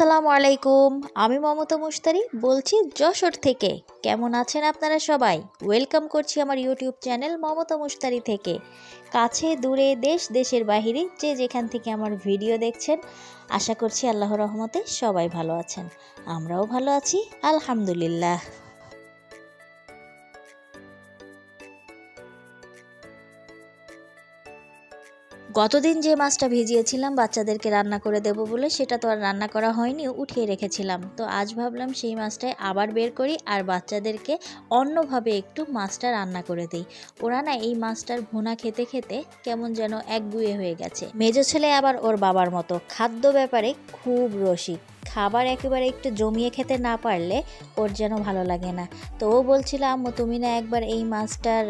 আলাইকুম, আমি মমতা মুস্তারি বলছি যশোর থেকে। কেমন আছেন আপনারা সবাই? ওয়েলকাম করছি আমার ইউটিউব চ্যানেল মমতা মুস্তারি থেকে। কাছে, দূরে, দেশ, দেশের বাহিরে যে যেখান থেকে আমার ভিডিও দেখছেন, আশা করছি আল্লাহর রহমতে সবাই ভালো আছেন। আমরাও ভালো আছি, আলহামদুলিল্লাহ। গতদিন যে মাছটা ভিজিয়েছিলাম, বাচ্চাদেরকে রান্না করে দেব বলে সেটা তো আর রান্না করা হয়নি, উঠিয়ে রেখেছিলাম। তো আজ ভাবলাম সেই মাছটাই আবার বের করি আর বাচ্চাদেরকে অন্যভাবে একটু মাছটা রান্না করে দিই। ওরা না এই মাছটার ভুনা খেতে খেতে কেমন যেন একগুয়ে হয়ে গেছে। মেজ ছেলে আবার ওর বাবার মতো। খাদ্য ব্যাপারে খুব রসিক। খাবার একেবারে একটু জমিয়ে খেতে না পারলে ওর যেন ভালো লাগে না। তো ও বলছিল, আম্মু, তুমি না একবার এই মাছটার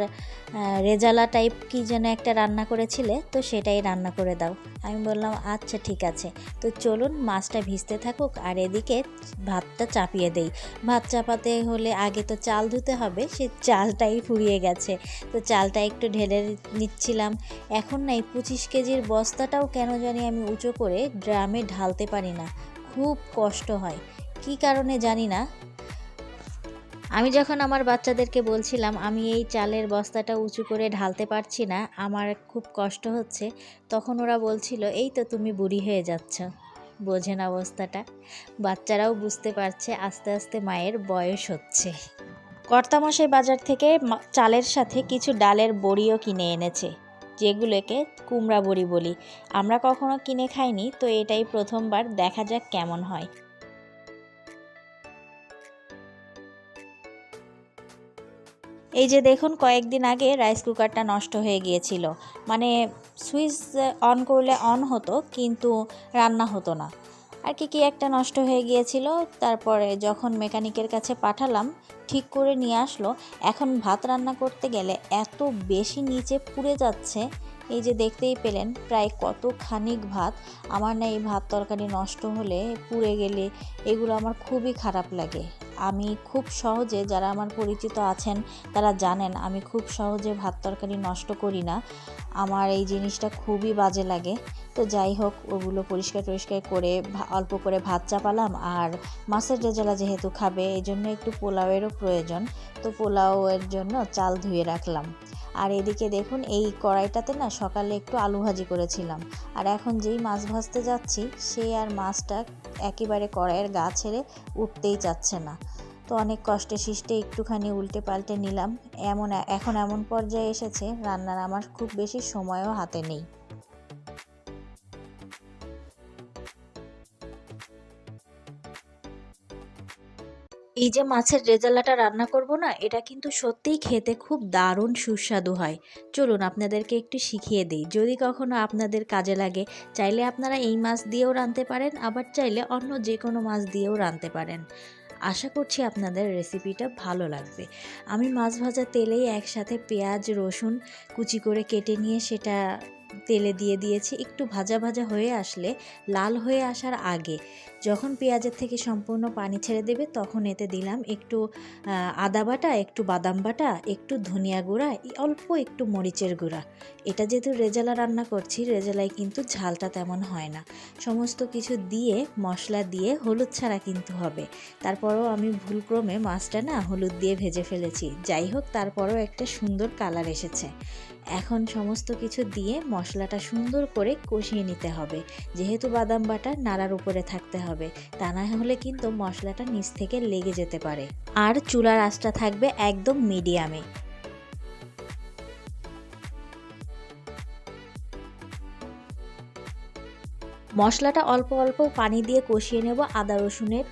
রেজালা টাইপ কি যেন একটা রান্না করেছিলে, তো সেটাই রান্না করে দাও। আমি বললাম আচ্ছা ঠিক আছে। তো চলুন, মাছটা ভিজতে থাকুক আর এদিকে ভাতটা চাপিয়ে দেই। ভাত চাপাতে হলে আগে তো চাল ধুতে হবে, সে চালটাই ফুরিয়ে গেছে। তো চালটা একটু ঢেলে নিচ্ছিলাম। এখন না এই পঁচিশ কেজির বস্তাটাও কেন জানি আমি উঁচু করে ড্রামে ঢালতে পারি না। খুব কষ্ট হয়। কি কারণে জানি না। আমি যখন আমার বাচ্চাদেরকে বলছিলাম, আমি এই চালের বস্তাটা উঁচু করে ঢালতে পারছি না, আমার খুব কষ্ট হচ্ছে, তখন ওরা বলছিল, এই তো তুমি বুড়ি হয়ে যাচ্ছ। বোঝেন অবস্থাটা। বাচ্চারাও বুঝতে পারছে, আস্তে আস্তে মায়ের বয়স হচ্ছে। কর্তামশাই বাজার থেকে চালের সাথে কিছু ডালের বড়িও কিনে এনেছে। যেগুলোকে কুমড়া বড়ি বলি। আমরা কখনো কিনে খাইনি, তো এটাই প্রথমবার দেখা যাক কেমন হয়। এই যে দেখুন, কয়েকদিন আগে রাইস কুকারটা নষ্ট হয়ে গিয়েছিল। মানে সুইচ অন করলে অন হতো, কিন্তু রান্না হতো না। আর কি কি একটা নষ্ট হয়ে গিয়েছিল, তারপরে যখন মেকানিকের কাছে পাঠালাম, ঠিক করে নিয়ে আসলো, এখন ভাত রান্না করতে গেলে এত বেশি নিচে পুড়ে যাচ্ছে, এই যে দেখতেই পেলেন প্রায় কত খানিক ভাত, আমার না এই ভাত তরকারি নষ্ট হলে পুড়ে গেলে এগুলো আমার খুবই খারাপ লাগে। আমি খুব সহজে যারা আমার পরিচিত আছেন, তারা জানেন আমি খুব সহজে ভাত তরকারি নষ্ট করি না। আমার এই জিনিসটা খুবই বাজে লাগে। তো যাই হোক, ওগুলো পরিষ্কার টরিষ্কার করে অল্প করে ভাত চাপালাম। আর মাছের রেজালা যেহেতু খাবে এই জন্য একটু পোলাওয়েরও প্রয়োজন। তো পোলাওয়ের জন্য চাল ধুয়ে রাখলাম। আর এদিকে দেখুন, এই কড়াইটাতে না সকালে একটু আলু ভাজি করেছিলাম। আর এখন যেই মাছ ভাজতে যাচ্ছি সেই আর মাছটা একেবারে কড়াইয়ের গা ছেড়ে উঠতেই চাচ্ছে না। তো অনেক কষ্টে সৃষ্টে একটুখানি উল্টে পাল্টে নিলাম। এমন, এখন এমন পর্যায়ে এসেছে, রান্নার আমার খুব বেশি সময়ও হাতে নেই। এই যে মাছের রেজালাটা রান্না করব না, এটা কিন্তু সত্যিই খেতে খুব দারুণ সুস্বাদু হয়। চলুন আপনাদেরকে একটু শিখিয়ে দিই। যদি কখনো আপনাদের কাজে লাগে, চাইলে আপনারা এই মাছ দিয়েও রাঁধতে পারেন, আবার চাইলে অন্য যে কোনো মাছ দিয়েও রাঁধতে পারেন। আশা করছি আপনাদের রেসিপিটা ভালো লাগবে। আমি মাছ ভাজা তেলেই একসাথে পেঁয়াজ, রসুন কুচি করে কেটে নিয়ে সেটা তেলে দিয়ে দিয়েছি, একটু ভাজা ভাজা হয়ে আসলে লাল হয়ে আসার আগে। যখন পেঁয়াজের থেকে সম্পূর্ণ পানি ছেড়ে দেবে, তখন এতে দিলাম একটু আদা বাটা, একটু বাদাম বাটা, একটু ধনিয়া গুঁড়া অল্প একটু মরিচের গুঁড়া। এটা যেহেতু রেজালা রান্না করছি, রেজালায় কিন্তু ঝালটা তেমন হয় না। সমস্ত কিছু দিয়ে, মশলা দিয়ে হলুদ ছাড়া কিন্তু হবে। তারপরও আমি ভুলক্রমে মাছটা না হলুদ দিয়ে ভেজে ফেলেছি। যাই হোক, তারপরও একটা সুন্দর কালার এসেছে। এখন সমস্ত কিছু দিয়ে মশলাটা সুন্দর করে কষিয়ে নিতে হবে। যেহেতু বাদাম বাটা নাড়ার উপরে থাকতে হবে, তা না হলে কিন্তু মশলাটা নিচ থেকে লেগে যেতে পারে। আর চুলার আঁচটা থাকবে একদম মিডিয়ামে। মশলাটা অল্প অল্প পানি দিয়ে কষিয়ে নেব আদা রসুনের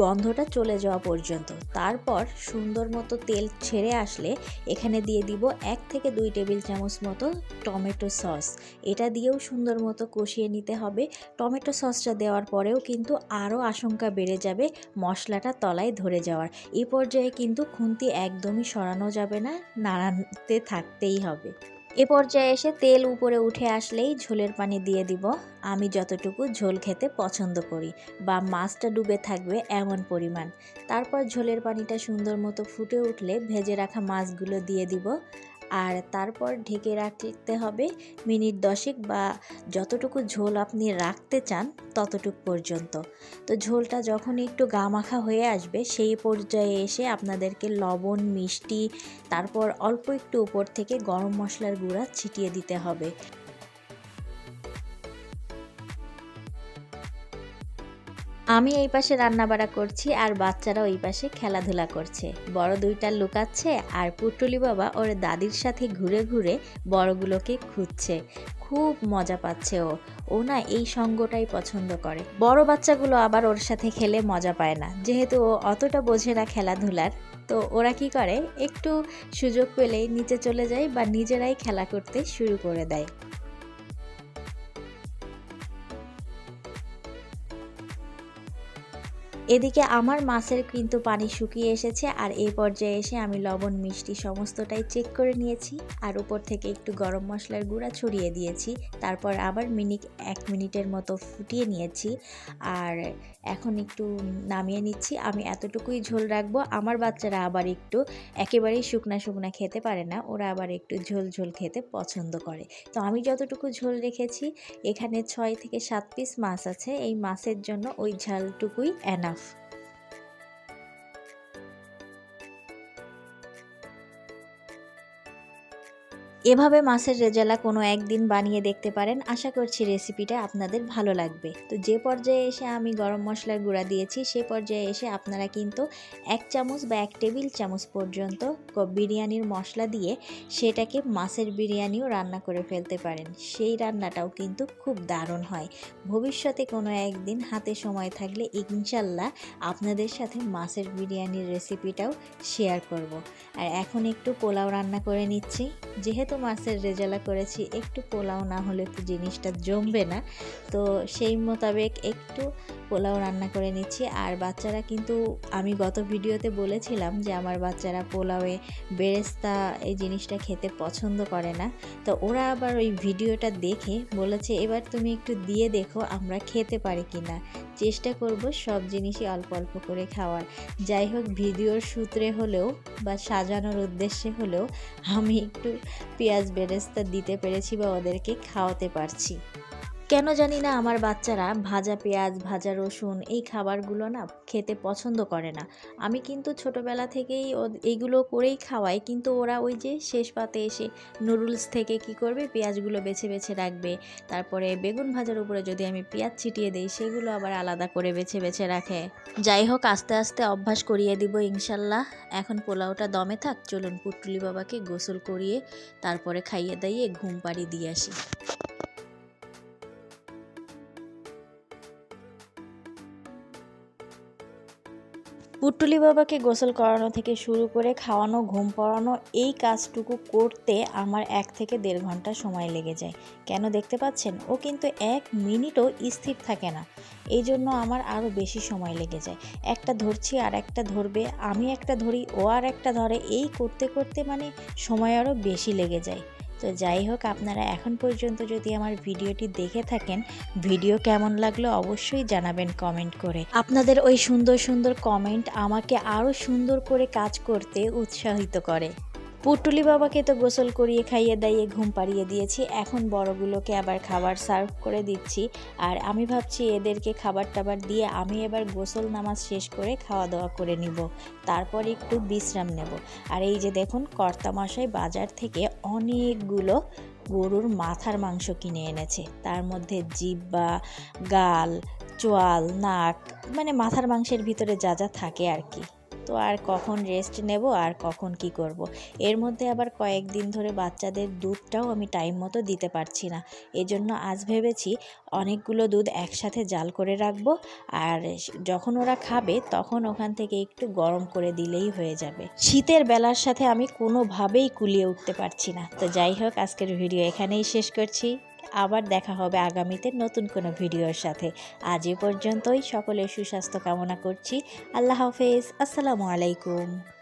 গন্ধটা চলে যাওয়া পর্যন্ত। তারপর সুন্দর মতো তেল ছেড়ে আসলে এখানে দিয়ে দিব এক থেকে দুই টেবিল চামচ মতো টমেটো সস। এটা দিয়েও সুন্দর মতো কষিয়ে নিতে হবে। টমেটো সসটা দেওয়ার পরেও কিন্তু আরও আশঙ্কা বেড়ে যাবে মশলাটা তলায় ধরে যাওয়ার। এই পর্যায়ে কিন্তু খুন্তি একদমই সরানো যাবে না, নাড়াতে থাকতেই হবে। এ পর্যায়ে এসে তেল উপরে উঠে আসলেই ঝোলের পানি দিয়ে দিব। আমি যতটুকু ঝোল খেতে পছন্দ করি বা মাছটা ডুবে থাকবে এমন পরিমাণ। তারপর ঝোলের পানিটা সুন্দর মতো ফুটে উঠলে ভেজে রাখা মাছগুলো দিয়ে দিব। আর তারপর ঢেকে রাখতে হবে মিনিট দশেক বা যতটুকু ঝোল আপনি রাখতে চান ততটুক পর্যন্ত। তো ঝোলটা যখন একটু গা মাখা হয়ে আসবে সেই পর্যায়ে এসে আপনাদেরকে লবণ, মিষ্টি, তারপর অল্প একটু উপর থেকে গরম মশলার গুঁড়া ছিটিয়ে দিতে হবে। আমি এই পাশে রান্না রান্নাবাড়া করছি আর বাচ্চারা ওই পাশে খেলাধুলা করছে। বড় দুইটা লুকাচ্ছে আর পুটুলি বাবা ওর দাদির সাথে ঘুরে ঘুরে বড়গুলোকে খুঁজছে। খুব মজা পাচ্ছে ও। ও না এই সঙ্গটাই পছন্দ করে। বড় বাচ্চাগুলো আবার ওর সাথে খেলে মজা পায় না। যেহেতু ও অতটা বোঝে না খেলাধুলার, তো ওরা কি করে? একটু সুযোগ পেলেই নিচে চলে যায় বা নিজেরাই খেলা করতে শুরু করে দেয়। এদিকে আমার মাছের কিন্তু পানি শুকিয়ে এসেছে আর এই পর্যায়ে এসে আমি লবণ, মিষ্টি সমস্তটাই চেক করে নিয়েছি আর উপর থেকে একটু গরম মশলার গুঁড়া ছড়িয়ে দিয়েছি। তারপর আবার মিনিট এক মিনিটের মতো ফুটিয়ে নিয়েছি আর এখন একটু নামিয়ে নিচ্ছি। আমি এতটুকুই ঝোল রাখব। আমার বাচ্চারা আবার একটু একেবারেই শুকনা শুকনা খেতে পারে না। ওরা আবার একটু ঝোল ঝোল খেতে পছন্দ করে। তো আমি যতটুকু ঝোল রেখেছি, এখানে ছয় থেকে সাত পিস মাছ আছে। এই মাছের জন্য ওই ঝালটুকুই এনাফ এভাবে মাছের রেজালা কোনো একদিন বানিয়ে দেখতে পারেন। আশা করছি রেসিপিটা আপনাদের ভালো লাগবে। তো যে পর্যায়ে এসে আমি গরম মশলার গুঁড়া দিয়েছি, সে পর্যায়ে এসে আপনারা কিন্তু এক চামচ বা এক টেবিল চামচ পর্যন্ত বিরিয়ানির মশলা দিয়ে সেটাকে মাছের বিরিয়ানিও রান্না করে ফেলতে পারেন। সেই রান্নাটাও কিন্তু খুব দারুণ হয়। ভবিষ্যতে কোনো একদিন হাতে সময় থাকলে ইনশাল্লাহ আপনাদের সাথে মাছের বিরিয়ানির রেসিপিটাও শেয়ার করব। আর এখন একটু পোলাও রান্না করে নিচ্ছি। যেহেতু মাছের রেজালা করেছি, একটু পোলাও না হলে তো জিনিসটা জমবে না। তো সেই মোতাবেক একটু পোলাও রান্না করে নিচ্ছি। আর বাচ্চারা কিন্তু, আমি গত ভিডিওতে বলেছিলাম যে আমার বাচ্চারা পোলাওয়ে বেরেস্তা এই জিনিসটা খেতে পছন্দ করে না। তো ওরা আবার ওই ভিডিওটা দেখে বলেছে, এবার তুমি একটু দিয়ে দেখো আমরা খেতে পারি কি না। চেষ্টা করব সব জিনিসই অল্প অল্প করে খাওয়ার। যাই হোক, ভিডিওর সূত্রে হলেও বা সাজানোর উদ্দেশ্যে হলেও আমি একটু পেঁয়াজ বেরেস্তা দিতে পেরেছি বা ওদেরকে খাওয়াতে পারছি। কেন জানি না আমার বাচ্চারা ভাজা পেঁয়াজ, ভাজা রসুন এই খাবারগুলো না খেতে পছন্দ করে না। আমি কিন্তু ছোটোবেলা থেকেই এইগুলো করেই খাওয়াই, কিন্তু ওরা ওই যে শেষ পাতে এসে নুডলস থেকে কি করবে? পেঁয়াজগুলো বেছে বেছে রাখবে। তারপরে বেগুন ভাজার উপরে যদি আমি পেঁয়াজ ছিটিয়ে দিই, সেগুলো আবার আলাদা করে বেছে বেছে রাখে। যাই হোক, আস্তে আস্তে অভ্যাস করিয়ে দিব ইনশাল্লাহ। এখন পোলাওটা দমে থাক, চলুন পুটুলি বাবাকে গোসল করিয়ে তারপরে খাইয়ে দাইয়ে ঘুম পাড়ি দিয়ে আসি। পুটুলি বাবাকে গোসল করানো থেকে শুরু করে খাওয়ানো, ঘুম পড়ানো, এই কাজটুকু করতে আমার এক থেকে দেড় ঘণ্টা সময় লেগে যায়। কেন দেখতে পাচ্ছেন? ও কিন্তু এক মিনিটও স্থির থাকে না। এই জন্য আমার আরও বেশি সময় লেগে যায়। একটা ধরছি আর একটা ধরবে, আমি একটা ধরি, ও আর একটা ধরে, এই করতে করতে মানে সময় আরও বেশি লেগে যায়। তো যাই হোক, আপনারা এখন পর্যন্ত যদি আমার ভিডিওটি দেখে থাকেন, ভিডিও কেমন লাগল অবশ্যই জানাবেন কমেন্ট করে। আপনাদের ওই সুন্দর সুন্দর কমেন্ট আমাকে আরও সুন্দর করে কাজ করতে উৎসাহিত করে। পুটুলি বাবাকে তো গোসল করিয়ে খাইয়ে দাইয়ে ঘুম পাড়িয়ে দিয়েছি। এখন বড়গুলোকে আবার খাবার সার্ভ করে দিচ্ছি। আর আমি ভাবছি এদেরকে খাবার টাবার দিয়ে আমি এবার গোসল নামাজ শেষ করে খাওয়া দাওয়া করে নিব। তারপর একটু বিশ্রাম নেব। আর এই যে দেখুন, কর্তামশাই বাজার থেকে অনেকগুলো গরুর মাথার মাংস কিনে এনেছে। তার মধ্যে জিব্বা, গাল, চোয়াল, নাক মানে মাথার মাংসের ভিতরে যা যা থাকে আর কি। তো আর কখন রেস্ট নেব আর কখন কি করব। এর মধ্যে আবার কয়েকদিন ধরে বাচ্চাদের দুধটাও আমি টাইম মতো দিতে পারছি না। এজন্য আজ ভেবেছি অনেকগুলো দুধ একসাথে জাল করে রাখব আর যখন ওরা খাবে তখন ওখান থেকে একটু গরম করে দিলেই হয়ে যাবে। শীতের বেলার সাথে আমি কোনোভাবেই কুলিয়ে উঠতে পারছি না। তো যাই হোক, আজকের ভিডিও এখানেই শেষ করছি। আবার দেখা হবে আগামীতে নতুন কোনো ভিডিওর সাথে। আজ এ পর্যন্তই। সকলের সুস্বাস্থ্য কামনা করছি। আল্লাহ হাফেজ। আসসালামু আলাইকুম।